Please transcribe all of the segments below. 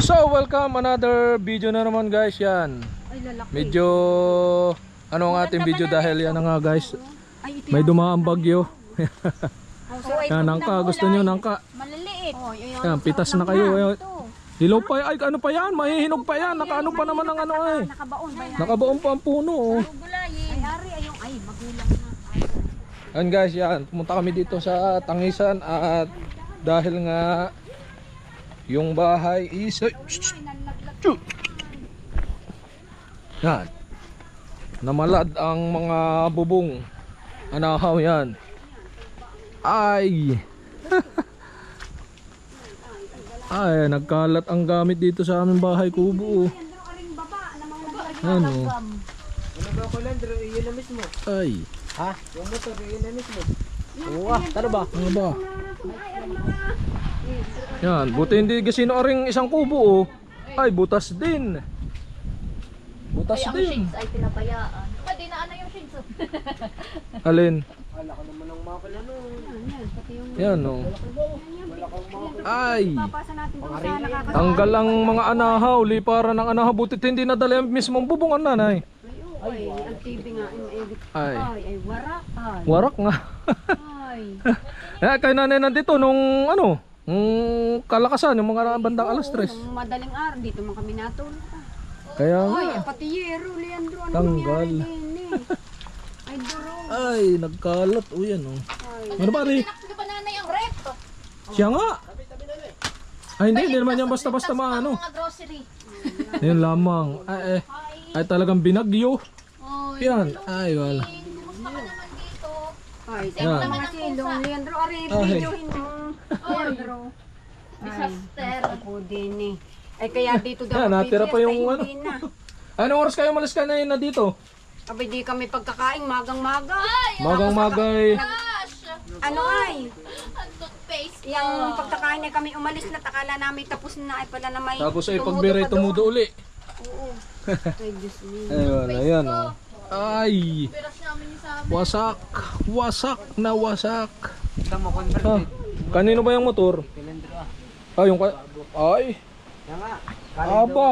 So, welcome another video na naman guys yan. Ay, lalaki. Medyo ano ang ating video dahil yan na nga guys. May dumaang bagyo. Ay, Yan, nangka. Gusto nyo nangka? Maliliit. Oh, Yan, pitas na kayo. Ayun. Hilaw pa ay ano pa yan? Mahihinog pa yan. Nakaano pa naman ang ano eh. Nakabaon ba yan? Nakabaon pa ang puno oh. Ay, magulang na. Yan guys, yan. Pumunta kami dito sa Tangisan at dahil nga yung bahay is ay, shh. Yan. Namalad ang mga bubong. Anahaw yan. Ay. Ay, nagkalat ang gamit dito sa aming bahay kubo. oh. Ano? Ay. Ha? Yung motor, yun na mismo. Oo ah, tara ba? Ano ba? Yan, buti hindi kasi ring isang kubo oh. Ay, butas din. Butas din. ay pinabayaan. Pwede na ano yung shades. oh. Alin? Wala ka naman ng makina nun. Yan oh. Ay, Pasa natin kung saan nakaka... tanggal ang mga anahaw, liparan ng anahaw. Butit hindi nadala yung mismong bubong ang nanay. Ay, ang TV nga, yung edit. Ay, Ay, ay, warak. Ay, warak nga. ay. eh, kay nanay nandito nung ano, nung kalakasan, yung mga bandang alas tres. Nung madaling araw, dito man kami natulog. Kaya Ay, nga. pati Yero, Leandro, ano Tanggal. nangyari din eh? Ay, duro. Ay, nagkalat. O yan oh. Ay. Ano ba rin? Hindi pa nanay ang rep. Siya nga. Ay hindi, hindi naman yan basta-basta maano. Mga grocery. Yan lamang. Ay, eh, ay talagang binagyo. Oy, Yan. Ay, wala. kumusta ka naman dito? Yan. Ay, sino naman ang silong, Leandro, ari, Ay. videohin mo. Leandro. Disaster. Ako din eh. Ay, kaya dito daw. Yan, natira pa yung ay, ano. na. Anong oras kayo malas ka na yun na dito? Abay, di kami pagkakain, magang-maga. Magang magay. Ano ay? toothpaste. Yung pagkakain na kami umalis na, takala namin tapos na ay pala na may Tapos ay tumudo pagbiray pa doon. tumudo uli. Oo. Ay, Diyos me. Ay, wala. Yan oh. Ay, Piras namin yung sa wasak. Wasak na wasak. Ito mo Ah, converted. Kanino ba yung motor? Pilendro ah. Ah, yung ka- Ay, Yan nga. aba.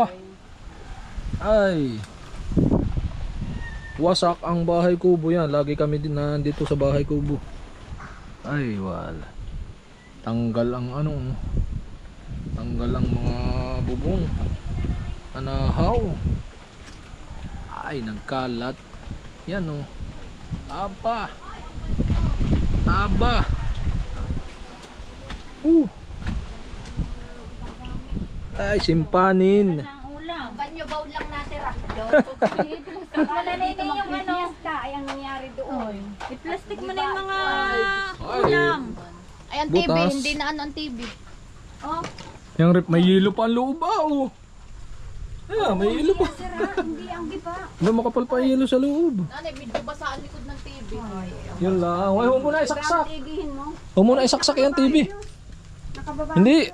Ay. Wasak ang bahay kubo yan. Lagi kami din nandito sa bahay kubo. Ay, wala. Tanggal ang ano. Tanggal ang mga bubong. Anahaw. Ay, nagkalat. Yan oh. Aba. Aba. Uh. Ay, simpanin. ulam. banyo bowl lang natira. Wala na yun yung ano. Ay, ang nangyari doon. I-plastic mo na yung mga Ay, Ay, ang TV, Butas. hindi na ano ang TV. Oh, Yung rip, may yelo pa ang loob ah, oh. Yeah, may yelo pa. Hindi ang giba. May makapal pa ang yelo sa loob. Nanay, medyo basa ang likod ng TV. Yun lang. Ay, huwag mo na isaksak. Huwag mo na isaksak yung TV. Nakababa. Hindi.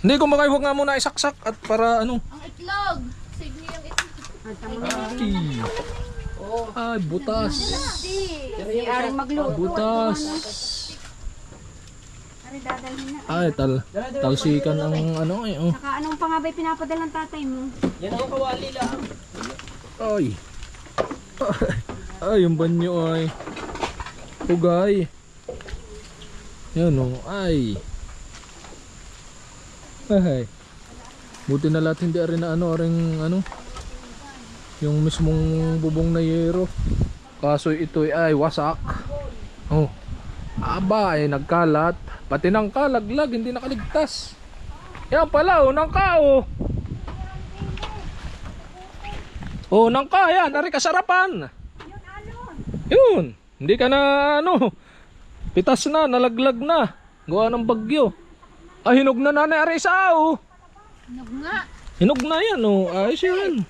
Hindi, kung huwag nga muna isaksak at para ano. Ang itlog. Sige yung itlog. Na. Ay, butas. Si Aring magluto. Butas. Ari, dadalhin na. Ay, tal talsikan ang ano eh. Oh. Saka anong pa nga ba'y pinapadalang tatay mo? Yan ang kawali lang. Ay. Ay, yung banyo ay. Pugay. Yan oh. Ay. Ay. Buti na lahat hindi rin na ano, ring ano. Yung mismong bubong na yero. Kaso ito ay wasak. Oh. Aba ay nagkalat. Pati ng kalaglag hindi nakaligtas. Yan pala oh, nang kao. Oh, nang ka yan, ari kasarapan. Yun, hindi ka na ano, pitas na, nalaglag na. Gawa ng bagyo. Ah, hinog na nanay ari sa oh. Hinog nga. Hinog na yan oh, ayos yan.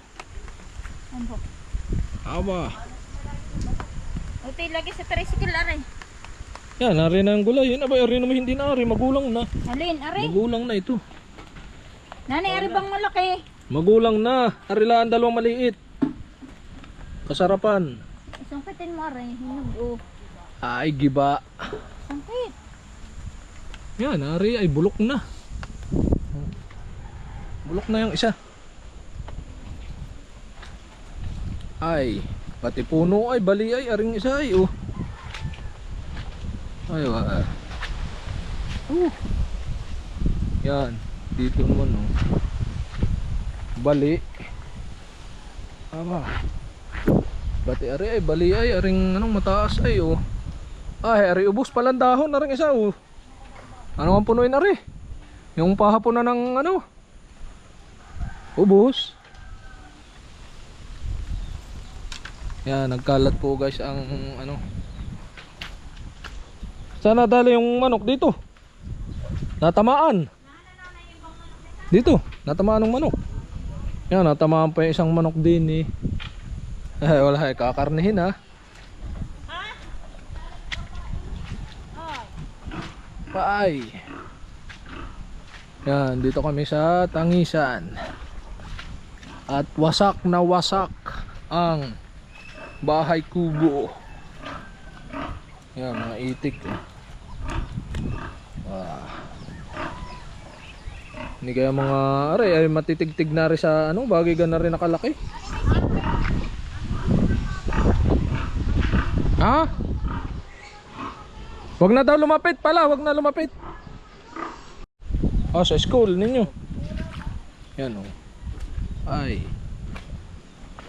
Aba. Ito lagi sa tricycle aray. Yan, ari na ang gulay. Yun, abay, ari naman hindi na ari, magulang na. Alin, aray. Magulang na ito. Nanay, aray bang malaki? Magulang na. Ari lang dalawang maliit. Kasarapan. Sangkitin mo aray. Hinog oh. Ay, giba. Sangkit. Yan, ari ay bulok na. Bulok na yung isa. Ay, pati puno ay bali ay aring isa ay oh. Ay wa. Uh. Yan, dito naman oh. Bali. Aba. Bati ari ay bali ay aring anong mataas ay oh. Ay, ari ubos palang dahon na rin isa oh. Ano ang punuin ari? Yung pahapon na ng ano? Ubos. Yan, nagkalat po guys ang ano. Sana dali yung manok dito. Natamaan. Dito, natamaan ng manok. Yan, natamaan pa yung isang manok din eh. Ay, wala eh, kakarnihin ha. Bye. Yan, dito kami sa Tangisan. At wasak na wasak ang bahay kubo. Yan, mga itik. Ah. Hindi kaya mga aray ay matitigtig na rin sa ano, bagay na rin nakalaki. Ha? Wag na daw lumapit pala, wag na lumapit. Ah, sa school ninyo. Yan oh. Ay.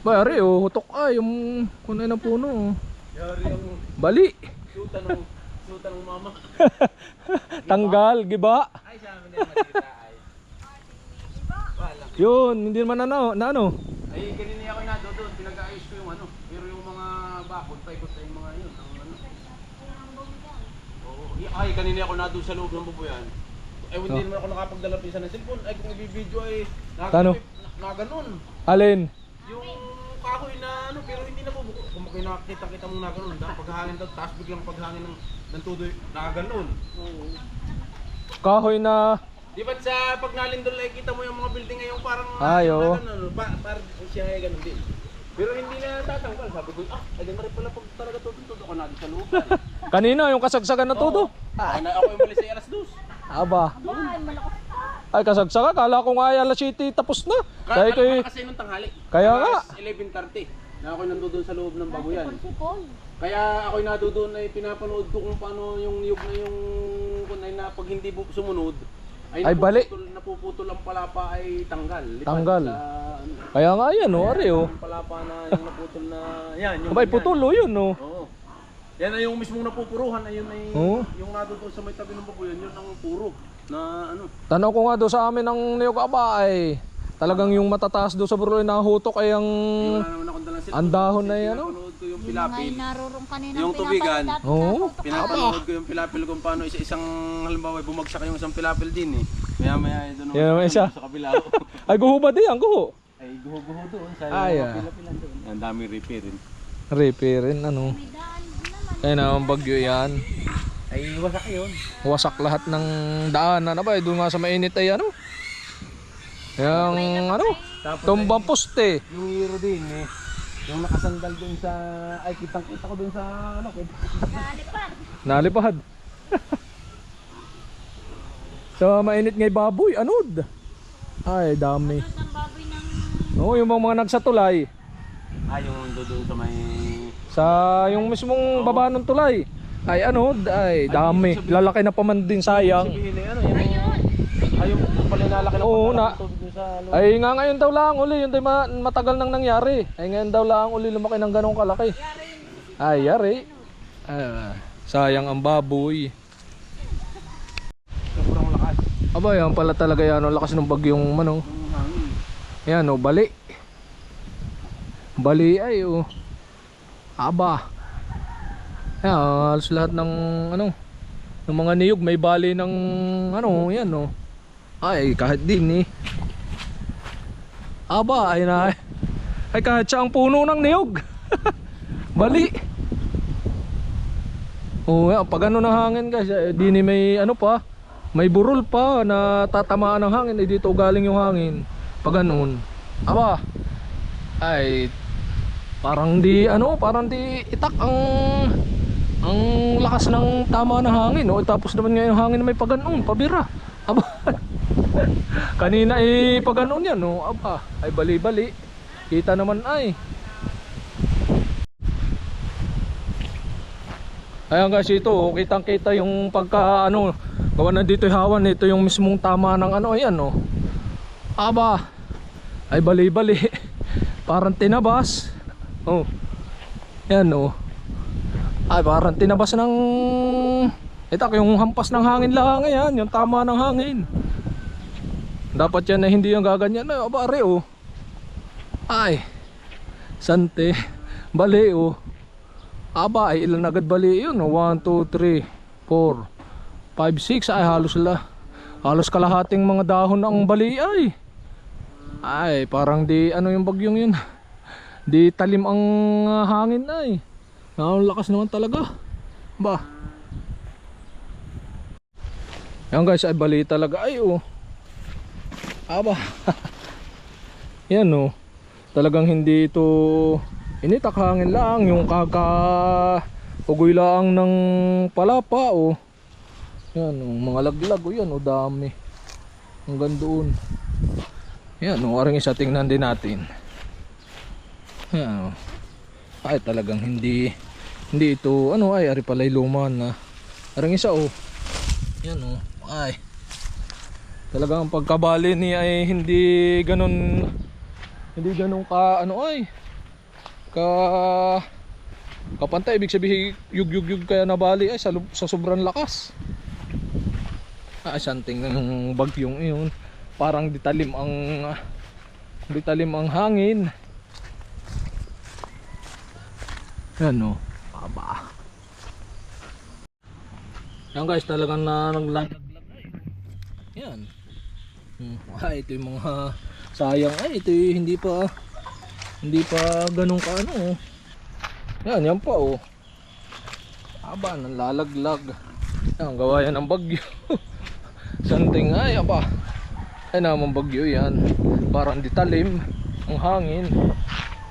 Bari oh, hutok ay yung kunay ng puno. oh. Bali. Suta ng, suta ng mama. Tanggal, giba. Ay, sa amin. Yun, hindi naman ano, na ano. Ay, kanina ako na doon, pinag-aayos ko yung ano. Pero yung mga bakod, paikot na yung mga yun. Ang ano. Oo. Y- Ay, kanina ako na doon sa loob ng bubuyan. Ay, hindi Oh. naman ako nakapagdala pinsan ng cellphone. Ay, kung i-video ay Tano? na, na ganun. Alin? Yung kahoy na ano, pero hindi na bubuko. Kung kaya nakakita-kita mo na ganun, dahil paghangin daw, taas biglang paghangin ng, ng tudoy, na ganun. Kahoy na Di ba sa pag nalindol ay kita mo yung mga building ngayon parang Ay, oo. na ganun, pa, parang siya ay ganun din. Pero hindi na tatanggal. Sabi ko, ah, ay rin pala pag talaga tututod ako na sa loob. kanina yung kasagsagan na todo. Ah, na, ako yung malis ay alas dos. Aba. Ay kasagsagan, kala ko nga ay alas 7 tapos na. Kaya kay kasi nung tanghali. Kaya nga. Alas 11.30. Na ako nandoon sa loob ng babuyan. Kaya ako nandoon ay pinapanood ko kung paano yung niyog na yung kung ay na pag hindi sumunod ay, Ay, bali. napuputol, ang palapa ay tanggal. Lipad Tanggal. Sa, ano, kaya nga yan oh, ari oh. Yung palapa na yung naputol na yan. Yung Abay putol oh yun oh. Oo. Yan ay yung mismong napupuruhan ayun ay Oo. yung nadoon sa may tabi ng babuyan yun ang puro na ano. Tanaw ko nga do sa amin ng niyog aba ay talagang yung matataas do sa burol na hutok ay ang Wala naman akong dalang cellphone. ang dahon na yan, oh. Pinapanood ko yung Yung pilapil. narurong kanina Yung tubigan. Oo. Pinapanood ko yung pilapil kung paano isa-isang halimbawa ay bumagsak yung isang pilapil din eh. Maya maya ay doon Yan naman isa. sa kabila. ay guhubad yan, guho. Ay guho-guho doon sa ah. pilapilan doon. Ang dami repair rin. Repair ano. Kaya na ang bagyo yan. Ay wasak yun. Wasak lahat ng daanan. Aba, doon nga sa mainit ay ano. Yung ano, tumbang poste. Yung hero din eh. Yung nakasandal doon sa ay kitang kita ko doon sa ano ko. Nalipad. so mainit ngay baboy, anod. Ay, dami. Ang baboy ng Oo, yung mga, mga nagsatulay. Ah yung doon sa may Sa yung mismong baba ng tulay. Ay anod, ay dami. Lalaki na pa man din sayang. sabihin eh ano yung ayun pala nalaki na Oo, na. tubig doon sa loob. Ay nga ngayon daw lang uli, yun daw ma- matagal nang nangyari. Ay ngayon daw lang uli lumaki ng ganong kalaki. Ay, yari. Ah, sayang ang baboy. Sobrang lakas. Aba, yan pala talaga yan. Ang lakas ng bagyong mano. Yung hangin. Yan o, bali. Bali ay o. Aba. Yan, halos lahat ng ano, ng mga niyog may bali ng ano, yan o. Ay, kahit din eh. Aba, ay na. Ay kahit siya ang puno ng niyog. bali. Oh, pag ano ng hangin guys, eh, di ni may ano pa, may burol pa na tatamaan ng hangin, eh dito galing yung hangin. Pag ganun. Aba. Ay parang di ano, parang di itak ang ang lakas ng tama ng hangin, oh. Tapos naman ngayon hangin na may paganoon, pabira. Aba. Kanina eh pag ano yan, no, aba, ay bali-bali. Kita naman ay. Ayan guys, ito, oh, kitang-kita yung pagka ano, gawa na dito hawan, ito yung mismong tama ng ano, ayan oh. Aba, ay bali-bali. Parang tinabas. Oh. Yan oh. Ay parang tinabas ng Itak yung hampas ng hangin lang yan, yung tama ng hangin. Dapat yan na hindi yung gaganyan na abare oh. Ay. Sante. Bali oh. Aba ay ilan agad bali yun oh. 1 2 3 4 5 6 ay halos la. Halos kalahating mga dahon ng bali ay. Ay parang di ano yung bagyong yun. Di talim ang ah, hangin ay. Ang lakas naman talaga. Ba. Yan guys ay bali talaga ay oh. Aba. Yan oh. Talagang hindi ito initak hangin lang yung kaka ugoy lang ng palapa oh. Yan oh, mga laglag oh yan oh dami. Hanggang doon. Yan oh, aring isa tingnan din natin. Yan oh. Ay talagang hindi hindi ito ano ay ari palay luma na. Aring isa oh. Yan oh. Ay. Talagang ang pagkabali ni ay hindi ganun hindi ganun ka ano ay ka kapantay ibig sabihin yug yug yug kaya nabali ay sa, sa sobrang lakas. Ah, something ng bagyong iyon. Parang ditalim ang ditalim ang hangin. Yan o. Aba. Yan guys, talagang na naglaglag ay. Yan. Hmm. Ay, ito yung mga sayang ay ito yung hindi pa hindi pa ganun ka ano. oh. Yan, yan pa oh. Aba, nalalaglag. Yan, gawa yan ng bagyo. Santing ay, aba. Ay naman bagyo yan. Parang ditalim ang hangin.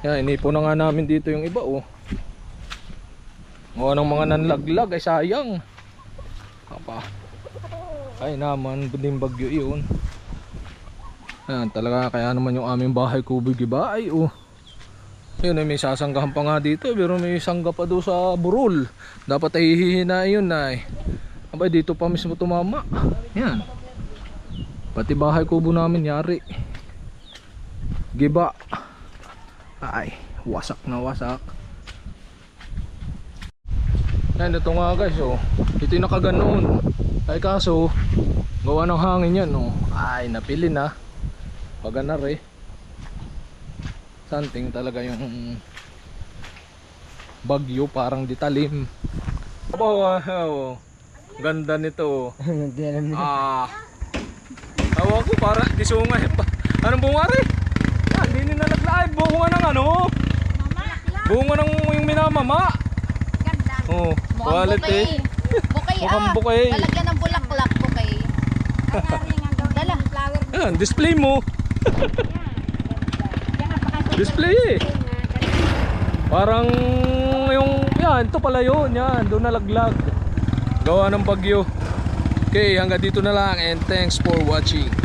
Yan, inipo na nga namin dito yung iba oh. Gawa ng mga nanlaglag ay sayang. Apa. Ay naman, din bagyo iyon. Ayan, talaga kaya naman yung aming bahay kubig iba ay oh. Yun ay may sasanggahan pa nga dito pero may sangga pa doon sa burol. Dapat ay hihina yun eh. Abay dito pa mismo tumama. Yan. Pati bahay kubo namin yari. Giba. Ay, wasak na wasak. Yan, ito nga guys, oh. Ito yung nakaganoon. Ay kaso, gawa ng hangin yan, oh. Ay, napili na. Baga na re. Something talaga yung bagyo, parang ditalim. Oh, wow. Ganda nito. ah. Awa ko, para di sungay pa. Anong bunga re? Yan, di na nag-live. Bunga ng ano? Bunga ng yung minamama. Ganda. Oh, quality. Bukay Mukhang ah. bouquet. Lalagyan ng bulaklak bukay. Dala. Ayan, display mo. display eh. Parang yung, yan, ito pala yun, yan, doon nalaglag. Gawa ng bagyo. Okay, hanggang dito na lang and thanks for watching.